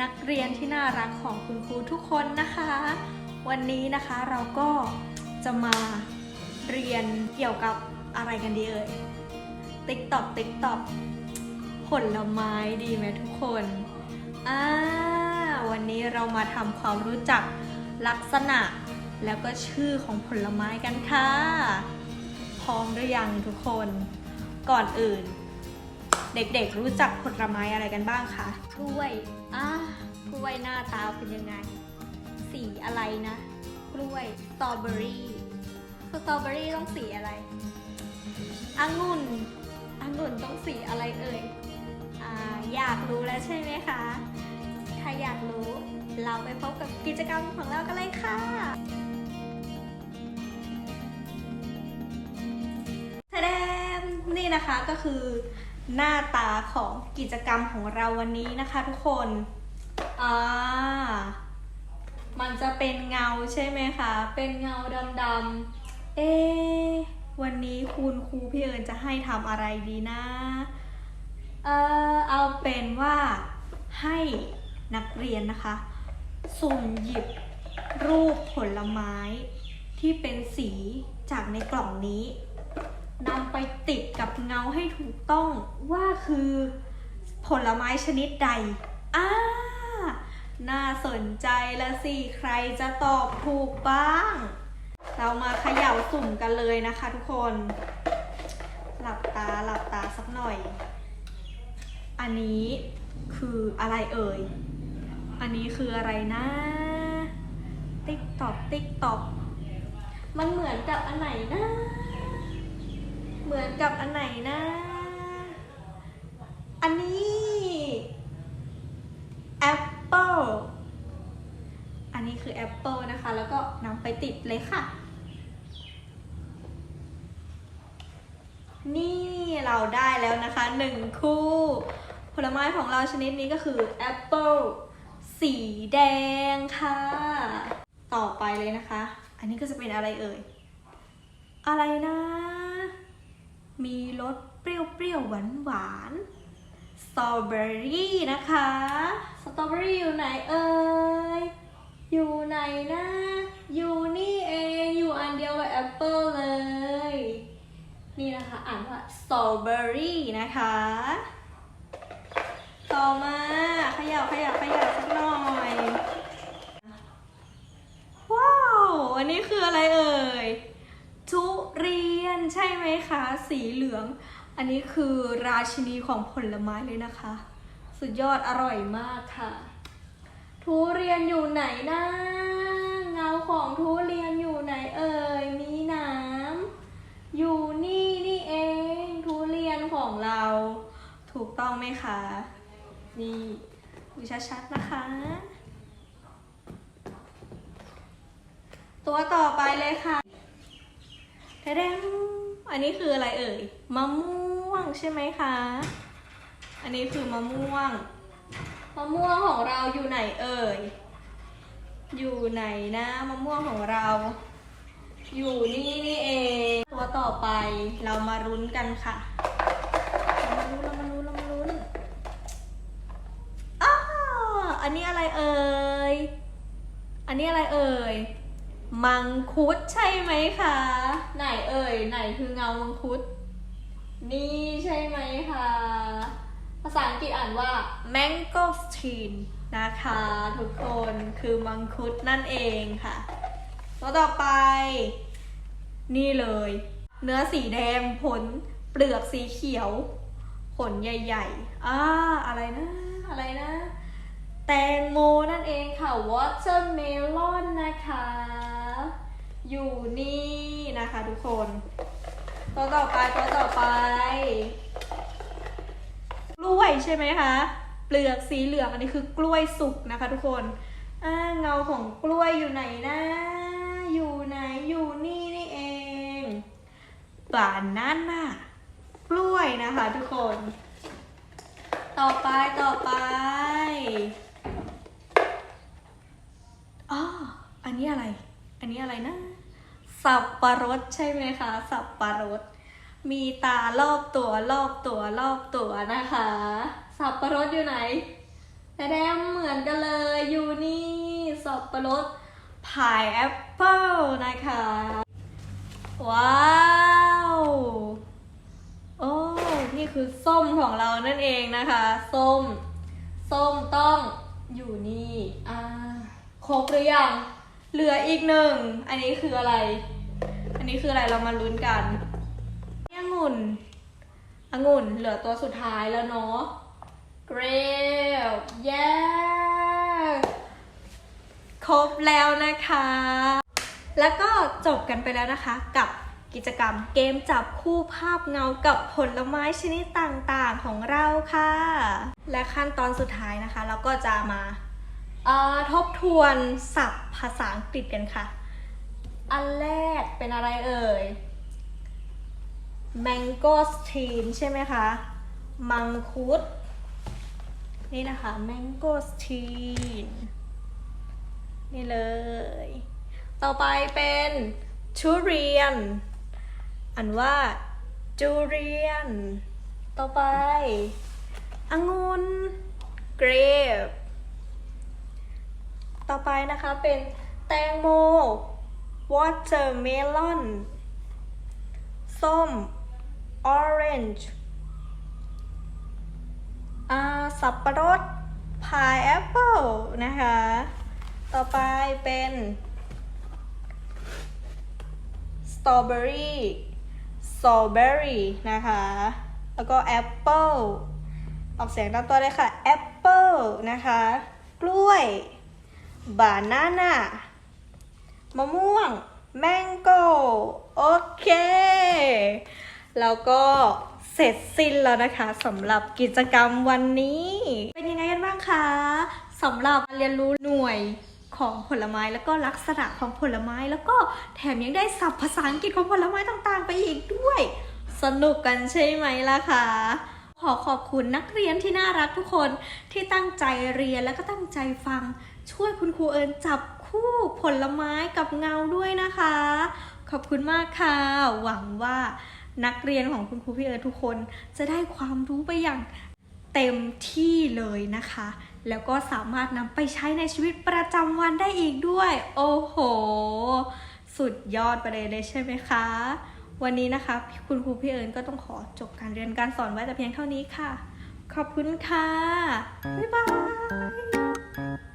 นักเรียนที่น่ารักของคุณครูทุกคนนะคะ วันนี้นะคะเราก็จะมาเรียนเกี่ยวกับอะไรกันดีเอ่ยติ๊กตอกติ๊กตอกผลไม้ดีไหมทุกคนอ่าวันนี้เรามาทำความรู้จักลักษณะแล้วก็ชื่อของผลไม้กันค่ะ พร้อมหรือยังทุกคน ก่อนอื่น เด็กๆ รู้จักผลไม้อะไรกันบ้างคะกล้วยอ่ากล้วยหน้าตาเป็นยังไง สีอะไรนะ กล้วยสตรอเบอรี่สตรอเบอรี่ต้องสีอะไรองุ่นองุ่นต้องสีอะไรเอ่ยอ่าอยากรู้แล้วใช่ไหมคะ ถ้าอยากรู้เราไปพบกับกิจกรรมของเรากันเลยค่ะทะเดมนี่นะคะก็คือ หน้าตาของกิจกรรมของเราวันนี้นะคะทุกคนอ่ามันจะเป็นเงาใช่ไหมคะ เป็นเงาดำๆ เอ๊วันนี้คุณครูพี่เอิญจะให้ทำอะไรดีนะ เออเอาเป็นว่าให้นักเรียนนะคะ สุ่มหยิบรูปผลไม้ที่เป็นสีจากในกล่องนี้ นำไปติดกับเงาให้ถูกต้องว่าคือผลไม้ชนิดใดอ่าน่าสนใจละสิใครจะตอบถูกบ้าง เรามาเขย่าสุ่มกันเลยนะคะทุกคน หลับตาหลับตาสักหน่อย อันนี้คืออะไรเอ่ย อันนี้คืออะไรนะ ติ๊กตอกติ๊กตอกมันเหมือนกับอันไหนนะ กับอันไหนนะ อันนี้แอปเปิลอันนี้คือแอปเปิลนะคะ แล้วก็นำไปติดเลยค่ะ นี่เราได้แล้วนะคะหนึ่งคู่ ผลไม้ของเราชนิดนี้ก็คือแอปเปิลสีแดงค่ะ ต่อไปเลยนะคะ อันนี้ก็จะเป็นอะไรเอ่ย อะไรนะ รสเปรี้ยวๆหวานๆสตรอเบอรี่นะคะ สตรอเบอรี่อยู่ไหนเอ่ย อยู่ไหนนะ อยู่นี่เอง อยู่อันเดียวกับแอปเปิลเลย นี่นะคะอ่านว่าสตรอเบอรี่นะคะ ต่อมาขย่าเขย่าเขย่าสักหน่อย ว้าว อันนี้คืออะไรเอ่ย ทุเรียนใช่ไหมคะ สีเหลือง อันนี้คือราชินีของผลไม้เลยนะคะ สุดยอดอร่อยมากค่ะ ทุเรียนอยู่ไหนนะเงาของทุเรียนอยู่ไหนเอ่ยมีน้ำอยู่นี่นี่เอง ทุเรียนของเรา ถูกต้องไหมคะ นี่ดูชัดๆนะคะ ตัวต่อไปเลยค่ะ แดงอันนี้คืออะไรเอ่ย มะม่วงใช่ไหมคะ อันนี้คือมะม่วง มะม่วงของเราอยู่ไหนเอ่ย อยู่ไหนนะมะม่วงของเรา อยู่นี่นี่เอง ตัวต่อไปเรามารุ้นกันค่ะ เรามารุ้นเรามารุ้นเรามารุ้นอ้าอันนี้อะไรเอ่ย อันนี้อะไรเอ่ย มังคุดใช่ไหมคะ ไหนเอ่ย ไหนคือเงามังคุด นี่ใช่ไหมคะ ภาษาอังกฤษอ่านว่า mangosteen นะคะ ทุกคนคือมังคุดนั่นเองค่ะตัวต่อไป นี่เลย เนื้อสีแดงผลเปลือกสีเขียว ผลใหญ่ๆอ่าอะไรนะ อะไรนะ แตงโมนั่นเองค่ะ watermelon นะคะ อยู่นี่นะคะทุกคนตัวต่อไปตัวต่อไป กล้วยใช่ไหมคะ เปลือกสีเหลืองอันนี้คือกล้วยสุกนะคะทุกคนอ่าเงาของกล้วยอยู่ไหนนะ อยู่ไหนอยู่นี่นี่เองบานนั่นน่ะกล้วยนะคะทุกคน ต่อไปต่อไปอ๋ออันนี้อะไร อันนี้อะไรนะ สับปะรดใช่ไหมคะ สับปะรด มีตารอบตัวรอบตัวรอบตัวนะคะ สับปะรดอยู่ไหนแต่แดมเหมือนกันเลยอยู่นี่สับปะรดพายแอปเปิลนะคะ ว้าวโอ้นี่คือส้มของเรานั่นเองนะคะ ส้ม ส้มต้องอยู่นี่อ่าครบหรือยังเหลืออีกหนึ่ง อันนี้คืออะไร อันนี้คืออะไรเรามาลุ้นกันนี่องุ่นองุ่นเหลือตัวสุดท้ายแล้วเนาะเกรฟเย้ครบแล้วนะคะ แล้วก็จบกันไปแล้วนะคะกับกิจกรรมเกมจับคู่ภาพเงากับผลไม้ชนิดต่างๆของเราค่ะ และขั้นตอนสุดท้ายนะคะ เราก็จะมาทบทวนศัพท์ภาษาอังกฤษกันค่ะ อันแรกเป็นอะไรเอ่ย mangosteen ใช่ไหมคะ มังคุด นี่นะคะ mangosteen นี่เลย ต่อไปเป็นทุเรียน อันว่าจูเรียน ต่อไปองุ่น grape ต่อไปนะคะเป็นแตงโม watermelon ส้ม orange อ่าสับปะรด pineapple นะคะ ต่อไปเป็น strawberry strawberry นะคะ แล้วก็ apple ออกเสียงตามตัวเลยค่ะ apple นะคะ กล้วย banana มะม่วง mango โอเค แล้วก็เสร็จสิ้นแล้วนะคะสำหรับกิจกรรมวันนี้ เป็นยังไงกันบ้างคะสำหรับเรียนรู้หน่วยของผลไม้แล้วก็ลักษณะของผลไม้แล้วก็แถมยังได้ศัพท์ภาษาอังกฤษของผลไม้ต่างๆ ไปอีกด้วย สนุกกันใช่ไหมล่ะคะขอขอบคุณนักเรียนที่น่ารักทุกคนที่ตั้งใจเรียนแล้วก็ตั้งใจฟังช่วยคุณครูเอิญจับ คู่ผลไม้กับเงาด้วยนะคะ ขอบคุณมากค่ะ หวังว่านักเรียนของคุณครูพี่เอิญทุกคนจะได้ความรู้ไปอย่างเต็มที่เลยนะคะ แล้วก็สามารถนำไปใช้ในชีวิตประจำวันได้อีกด้วย โอ้โห สุดยอดไปเลยเลยใช่ไหมคะ วันนี้นะคะ คุณครูพี่เอิญก็ต้องขอจบการเรียนการสอนไว้แต่เพียงเท่านี้ค่ะ ขอบคุณค่ะ บ๊ายบาย